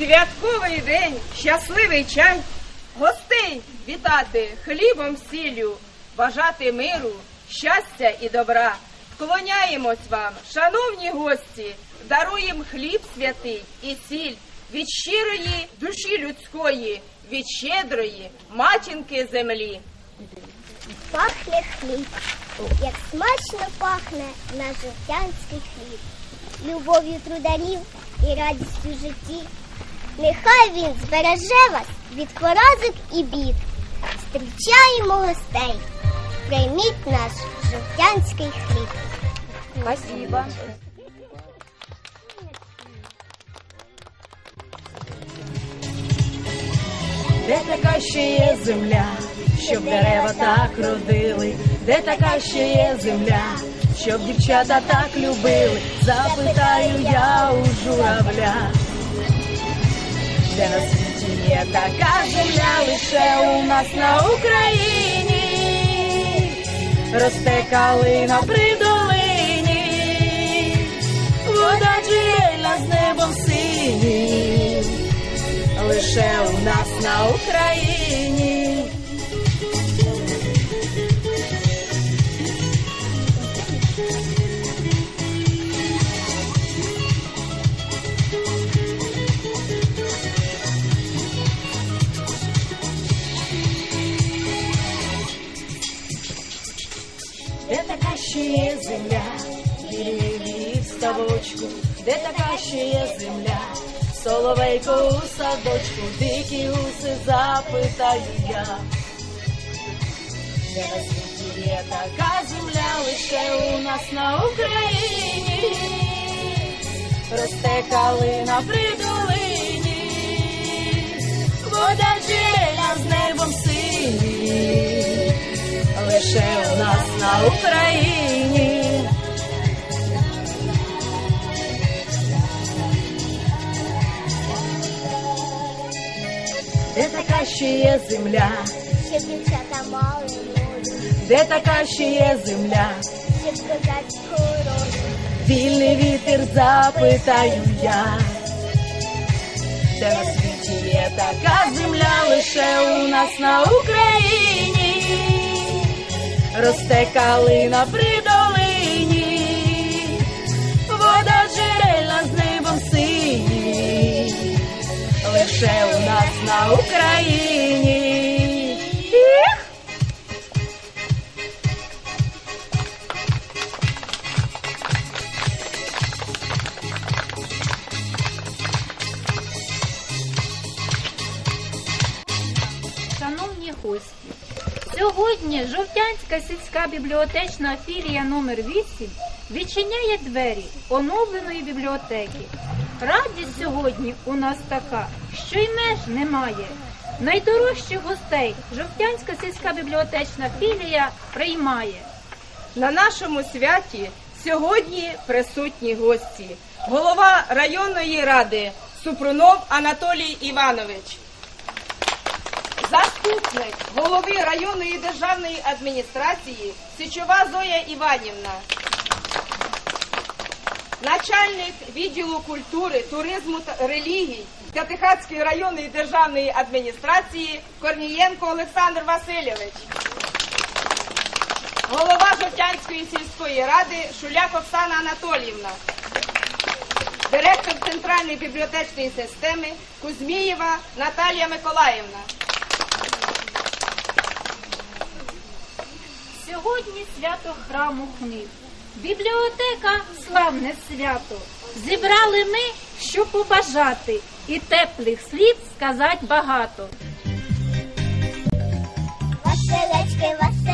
Святковий день, щасливий чай. Гостей вітати хлібом сіллю, бажати миру, щастя і добра. Вклоняємось вам, шановні гості, даруєм хліб святий і сіль від щирої душі людської, від щедрої матінки землі. Пахне хліб, як смачно пахне наш жовтянський хліб, любов'ю трударів і радістю житті. Нехай він збереже вас від поразок і бід. Зустрічаємо гостей. Прийміть наш жовтянський хліб. Спасибо. Де така ще є земля, щоб дерева так родили, де така ще є земля, щоб дівчата так любили, запитаю я у журавля. Де на світі є. Така земля, лише у нас на Україні, росте калина при долині, вода джерельна з небом синім. Лише у нас на Україні. Ще є земля, білі в ставочку, де така ще є земля, соловейко у садочку, дикі гуси запитаю я. Де світі є така земля, лише у нас на Україні, росте калина при долині, вода джерельна з небом синім лише у нас на Україні. Де така ще є земля, Щоб дівчата мали волю, де така ще є земля, щоб козацьку роль. вільний вітер запитаю я. Де на світі є така земля, лише у нас на Україні, Росте калина при долині, вода джерельна з небом синій, лише у нас на Україні. Жовтянська сільська бібліотечна філія номер 8 відчиняє двері оновленої бібліотеки. Радість сьогодні у нас така, що й меж немає. Найдорожчих гостей Жовтянська сільська бібліотечна філія приймає. На нашому святі сьогодні присутні гості. Голова районної ради Супрунов Анатолій Іванович. Заступник голови районної державної адміністрації Січова Зоя Іванівна. Начальник відділу культури, туризму та релігій Катихатської районної державної адміністрації Корнієнко Олександр Васильович. Голова Жовтянської сільської ради Шуляк Оксана Анатоліївна. Директор Центральної бібліотечної системи Кузмієва Наталія Миколаївна. Сьогодні свято храму книг. Бібліотека славне свято. Зібрали ми, що побажати, і теплих слів сказати багато. Василечки, Василечки,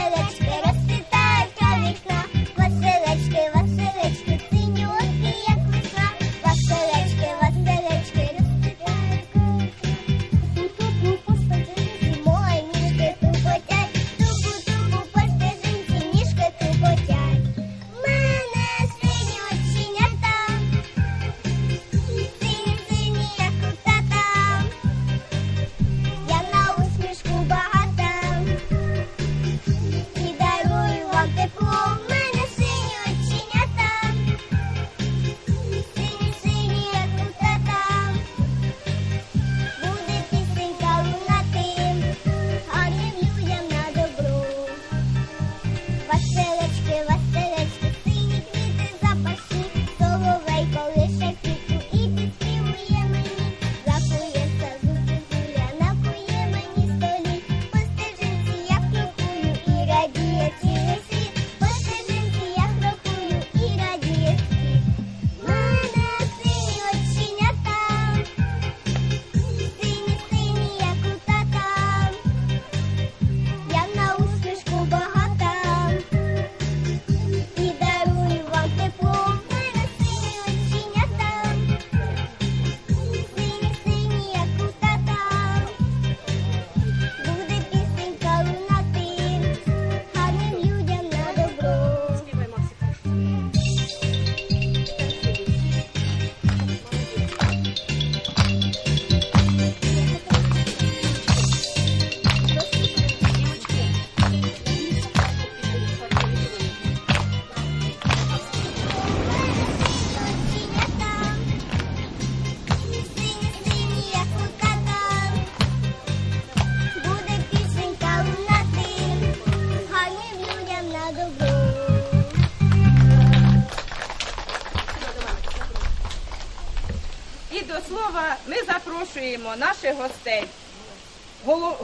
запрошуємо наших гостей.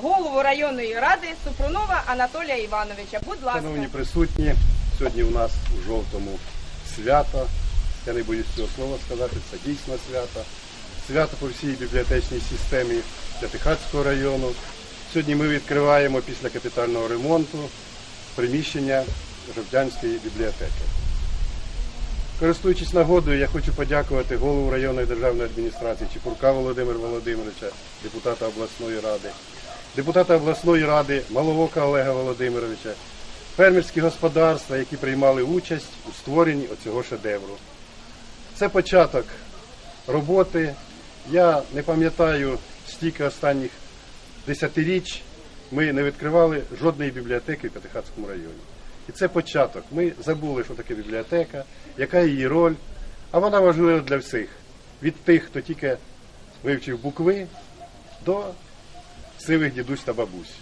Голову районної ради Супрунова Анатолія Івановича. Будь ласка. Шановні присутні, сьогодні у нас у жовтому свято. Я не боюсь цього слова сказати, це дійсно свято. Свято по всій бібліотечній системі П'ятихатського району. Сьогодні ми відкриваємо після капітального ремонту приміщення Жовтянської бібліотеки. Користуючись нагодою, я хочу подякувати голову районної державної адміністрації Чепурка Володимира Володимировича, депутата обласної ради, депутата обласної ради Маловока Олега Володимировича, фермерські господарства, які приймали участь у створенні оцього шедевру. Це початок роботи. Я не пам'ятаю стільки останніх десятиріч ми не відкривали жодної бібліотеки в П'ятихатському районі. І це початок. Ми забули, що таке бібліотека, яка її роль, а вона важлива для всіх. Від тих, хто тільки вивчив букви, до сивих дідусь та бабусь.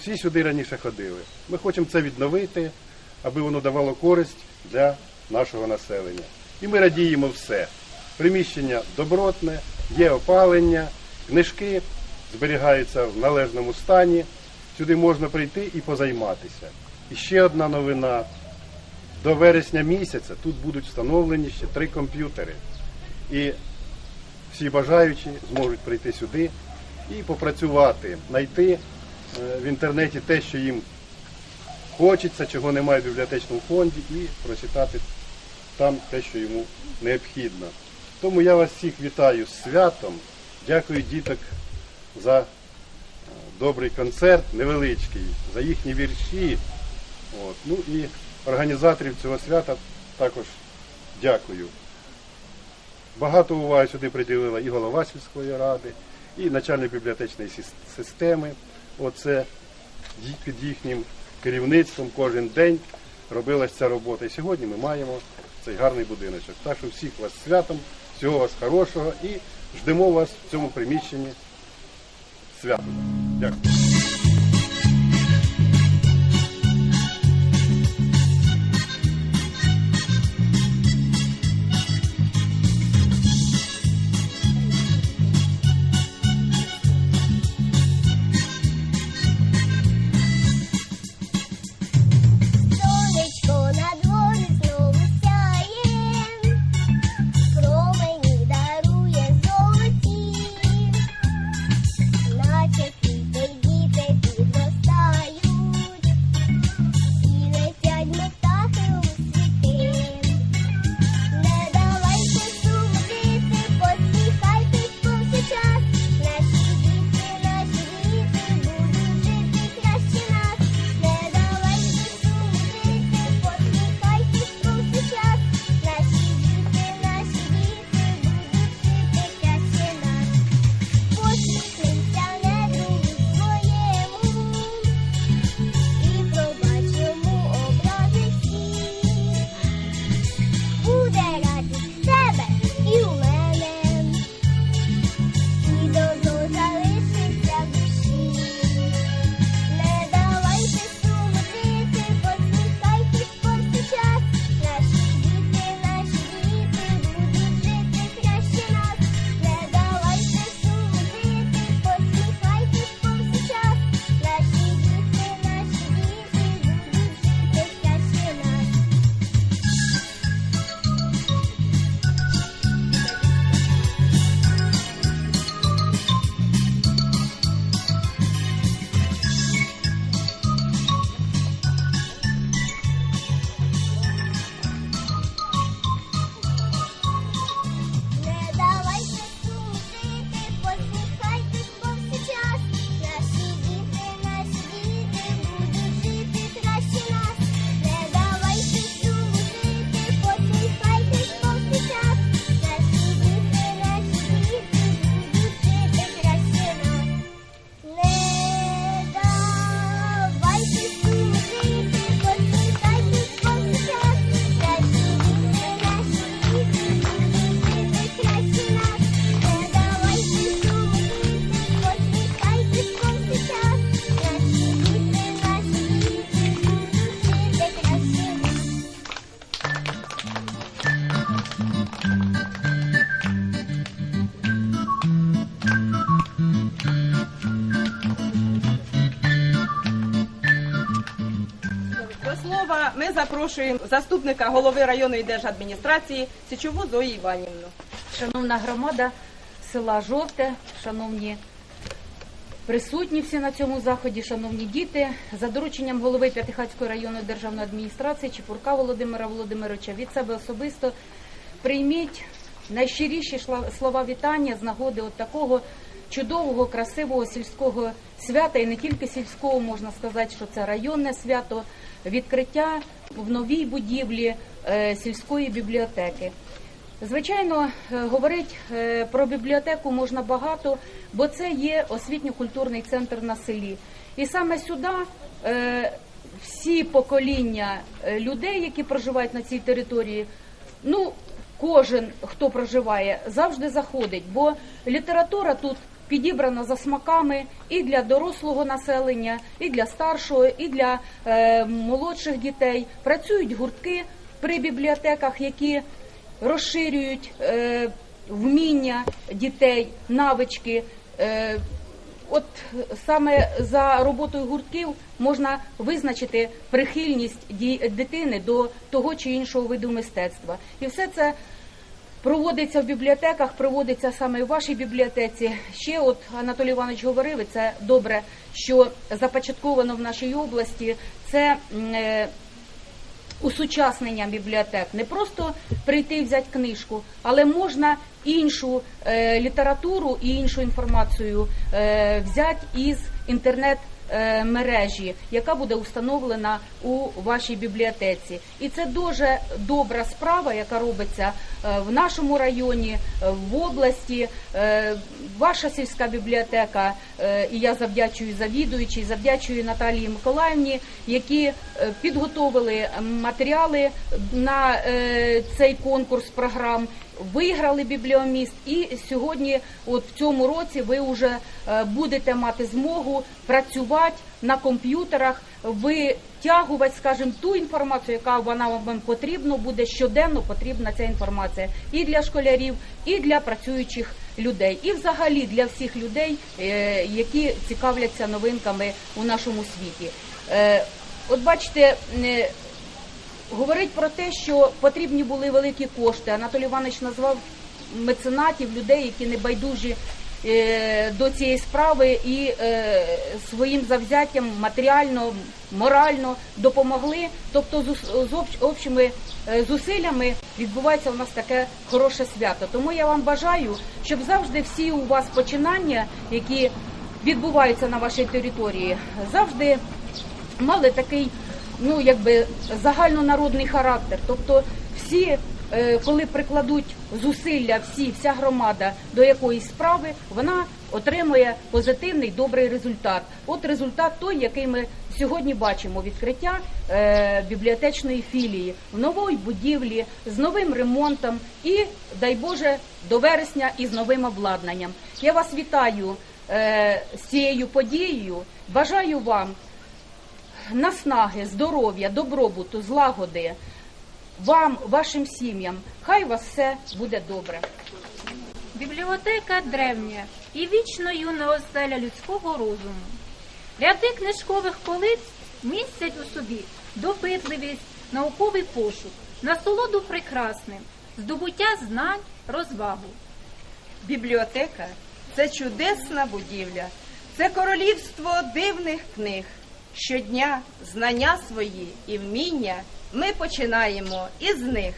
Всі сюди раніше ходили. Ми хочемо це відновити, аби воно давало користь для нашого населення. І ми радіємо все. Приміщення добротне, є опалення, книжки зберігаються в належному стані. Сюди можна прийти і позайматися. І ще одна новина. До вересня місяця тут будуть встановлені ще три комп'ютери. І всі бажаючі зможуть прийти сюди і попрацювати, знайти е, в інтернеті те, що їм хочеться, чого немає в бібліотечному фонді, і прочитати там те, що йому необхідно. Тому я вас всіх вітаю з святом. Дякую діток за е, добрий концерт, невеличкий, за їхні вірші. От. Ну і організаторів цього свята також дякую. Багато уваги сюди приділила і голова сільської ради, і начальник бібліотечної системи. Оце під їхнім керівництвом кожен день робилась ця робота. І сьогодні ми маємо цей гарний будиночок. Так що всіх вас святом, всього вас хорошого і ждемо вас в цьому приміщенні свято. Дякую. Запрошуємо заступника голови районної держадміністрації Січову Зою Іванівну. Шановна громада села Жовте, шановні присутні всі на цьому заході, шановні діти, за дорученням голови П'ятихатської районної державної адміністрації Чепурка Володимира Володимировича від себе особисто прийміть найщиріші слова вітання з нагоди от такого чудового, красивого сільського свята, і не тільки сільського, можна сказати, що це районне свято, відкриття в новій будівлі е, сільської бібліотеки. Звичайно, е, говорити е, про бібліотеку можна багато, бо це є освітньо-культурний центр на селі. І саме сюди всі покоління людей, які проживають на цій території, ну кожен, хто проживає, завжди заходить, бо література тут підібрана за смаками і для дорослого населення, і для старшого, і для е, молодших дітей. Працюють гуртки при бібліотеках, які розширюють е, вміння дітей, навички. Е, От саме за роботою гуртків можна визначити прихильність дитини до того чи іншого виду мистецтва. І все це проводиться в бібліотеках, проводиться саме в вашій бібліотеці. Ще от Анатолій Іванович говорив, і це добре, що започатковано в нашій області. Це е, усучаснення бібліотек. Не просто прийти і взяти книжку, але можна іншу е, літературу і іншу інформацію е, взяти із інтернет. Е, Мережі, яка буде установлена у вашій бібліотеці, і це дуже добра справа, яка робиться е, в нашому районі, е, в області. Ваша сільська бібліотека, і я завдячую завідуючій, завдячую Наталії Миколаївні, які підготовили матеріали на цей конкурс програм. Виграли бібліоміст, і сьогодні, от в цьому році, ви вже е, будете мати змогу працювати на комп'ютерах, витягувати, скажімо, ту інформацію, яка вона вам потрібна, буде щоденно потрібна ця інформація і для школярів, і для працюючих людей, і взагалі для всіх людей, е, які цікавляться новинками у нашому світі. Е, От бачите. Говорить про те, що потрібні були великі кошти. Анатолій Іванович назвав меценатів, людей, які не байдужі е, до цієї справи і е, своїм завзяттям матеріально, морально допомогли. Тобто з общими е, зусиллями відбувається у нас таке хороше свято. Тому я вам бажаю, щоб завжди всі у вас починання, які відбуваються на вашій території, завжди мали такий, ну якби загальнонародний характер. Тобто, всі, е, коли прикладуть зусилля, всі, вся громада до якоїсь справи, вона отримує позитивний добрий результат. От результат той, який ми сьогодні бачимо: відкриття е, бібліотечної філії в новій будівлі з новим ремонтом і, дай Боже, до вересня із новим обладнанням. Я вас вітаю е, з цією подією. Бажаю вам наснаги, здоров'я, добробуту, злагоди вам, вашим сім'ям. Хай у вас все буде добре. Бібліотека древня і вічно юна оселя людського розуму. Ряди книжкових полиць містять у собі допитливість, науковий пошук, насолоду прекрасним, здобуття знань, розвагу. Бібліотека це чудесна будівля, це королівство дивних книг. Щодня знання свої і вміння ми починаємо із них.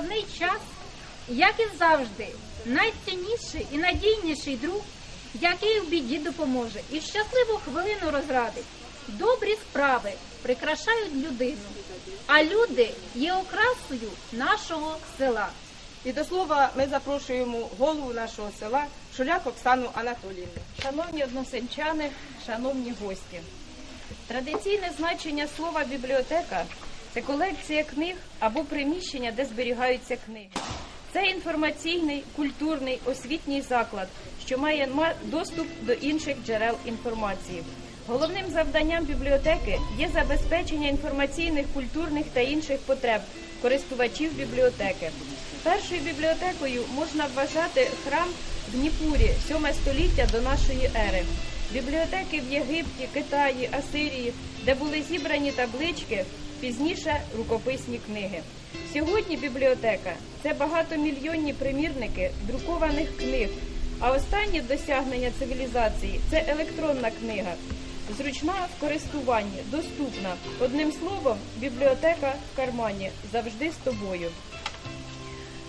Складний час, як і завжди, найцінніший і надійніший друг, який в біді допоможе і в щасливу хвилину розрадить. Добрі справи прикрашають людину, а люди є окрасою нашого села. І до слова ми запрошуємо голову нашого села Шуляк Оксану Анатоліївну. Шановні односельчани, шановні гості, традиційне значення слова бібліотека це колекція книг або приміщення, де зберігаються книги. Це інформаційний, культурний, освітній заклад, що має доступ до інших джерел інформації. Головним завданням бібліотеки є забезпечення інформаційних, культурних та інших потреб користувачів бібліотеки. Першою бібліотекою можна вважати храм в Дніпурі, 7 століття до нашої ери. Бібліотеки в Єгипті, Китаї, Асирії, де були зібрані таблички, пізніше рукописні книги. Сьогодні бібліотека це багатомільйонні примірники друкованих книг. А останнє досягнення цивілізації це електронна книга. Зручна в користуванні, доступна. Одним словом, бібліотека в кармані завжди з тобою.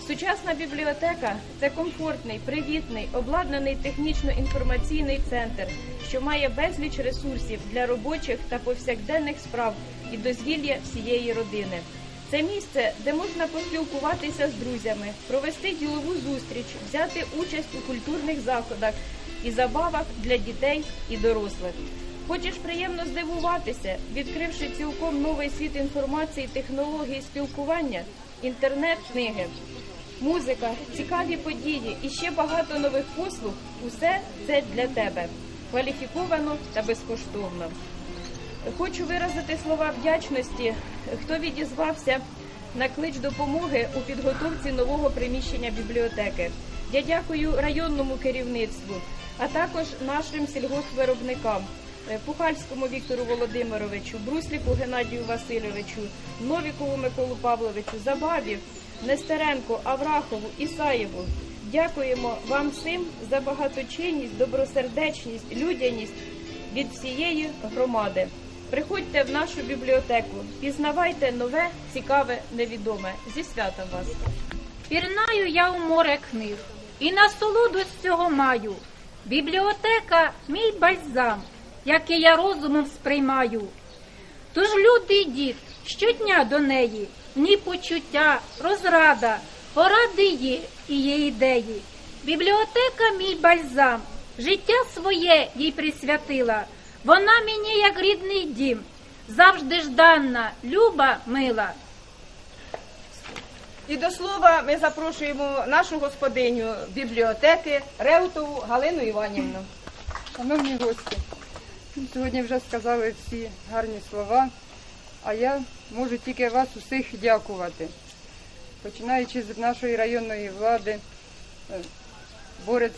Сучасна бібліотека це комфортний, привітний, обладнаний технічно-інформаційний центр, що має безліч ресурсів для робочих та повсякденних справ і дозвілля всієї родини. Це місце, де можна поспілкуватися з друзями, провести ділову зустріч, взяти участь у культурних заходах і забавах для дітей і дорослих. Хочеш приємно здивуватися, відкривши цілком новий світ інформації, технологій, спілкування, інтернет-книги, музика, цікаві події і ще багато нових послуг усе це для тебе кваліфіковано та безкоштовно. Хочу виразити слова вдячності, хто відізвався на клич допомоги у підготовці нового приміщення бібліотеки. Я дякую районному керівництву, а також нашим сільгоспвиробникам. е, Пухальському Віктору Володимировичу, Брусліку Геннадію Васильовичу, Новікову Миколу Павловичу, Забавів, Нестеренко, Аврахову, Ісаєву. Дякуємо вам всім за багаточинність, добросердечність, людяність від всієї громади. Приходьте в нашу бібліотеку, пізнавайте нове, цікаве, невідоме. Зі святом вас! Пірнаю я у море книг і насолоду з цього маю. Бібліотека мій бальзам, який я розумом сприймаю. Тож люди йдіть щодня до неї, в ній почуття, розрада, поради є і є ідеї. Бібліотека мій бальзам, життя своє їй присвятила. Вона мені як рідний дім, завжди жданна, люба, мила. І до слова ми запрошуємо нашу господиню бібліотеки Реутову Галину Іванівну. Шановні гості, сьогодні вже сказали всі гарні слова, а я можу тільки вас усіх дякувати. Починаючи з нашої районної влади, е, борець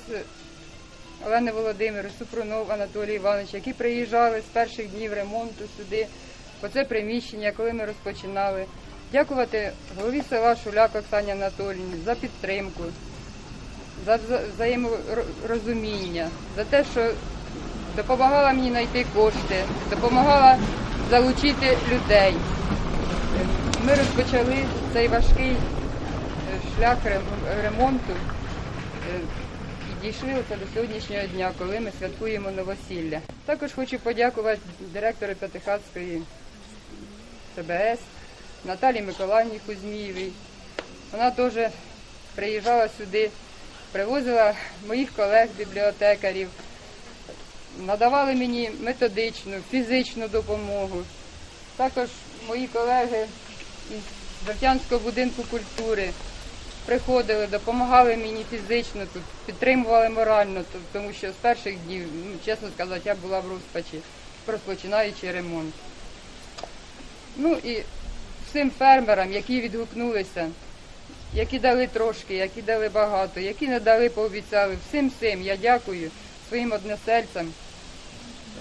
Олени Володимир, Супрунов Анатолій Іванович, які приїжджали з перших днів ремонту сюди, по це приміщення, коли ми розпочинали. Дякувати голові села Шуляк Оксані Анатолійовні за підтримку, за взаєморозуміння, за те, що допомагала мені знайти кошти, допомагала залучити людей. Ми розпочали цей важкий е, шлях ремонту е, дійшли оце до сьогоднішнього дня, коли ми святкуємо новосілля. Також хочу подякувати директору П'ятихатської ЦБС Наталі Миколаївні Кузьмієвій. Вона теж приїжджала сюди, привозила моїх колег-бібліотекарів, надавали мені методичну, фізичну допомогу. Також мої колеги із Жовтянського будинку культури приходили, допомагали мені фізично тут, підтримували морально, тому що з перших днів, ну, чесно сказати, я була в розпачі, розпочинаючи ремонт. Ну і всім фермерам, які відгукнулися, які дали трошки, які дали багато, які не дали, пообіцяли. Всім всім я дякую своїм односельцям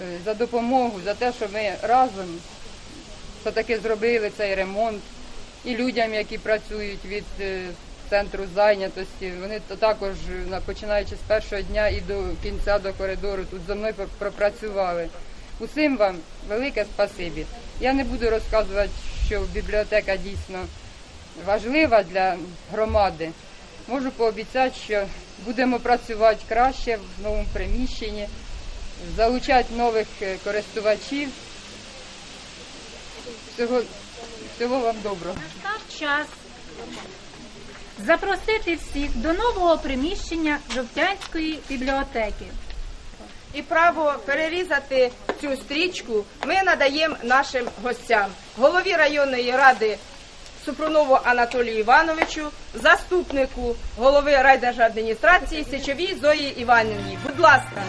е, за допомогу, за те, що ми разом все-таки зробили цей ремонт. І людям, які працюють від е, центру зайнятості, вони то також, е, починаючи з першого дня і до кінця до коридору, тут зі мною пр- пропрацювали. Усім вам велике спасибі. Я не буду розказувати, що бібліотека дійсно важлива для громади. Можу пообіцяти, що будемо працювати краще в новому приміщенні, залучати нових е, користувачів. Всього, всього вам доброго. Настав час запросити всіх до нового приміщення Жовтянської бібліотеки. І право перерізати цю стрічку ми надаємо нашим гостям. Голові районної ради Супрунову Анатолію Івановичу, заступнику голови райдержадміністрації Сечовій Зої Іванівні. Будь ласка.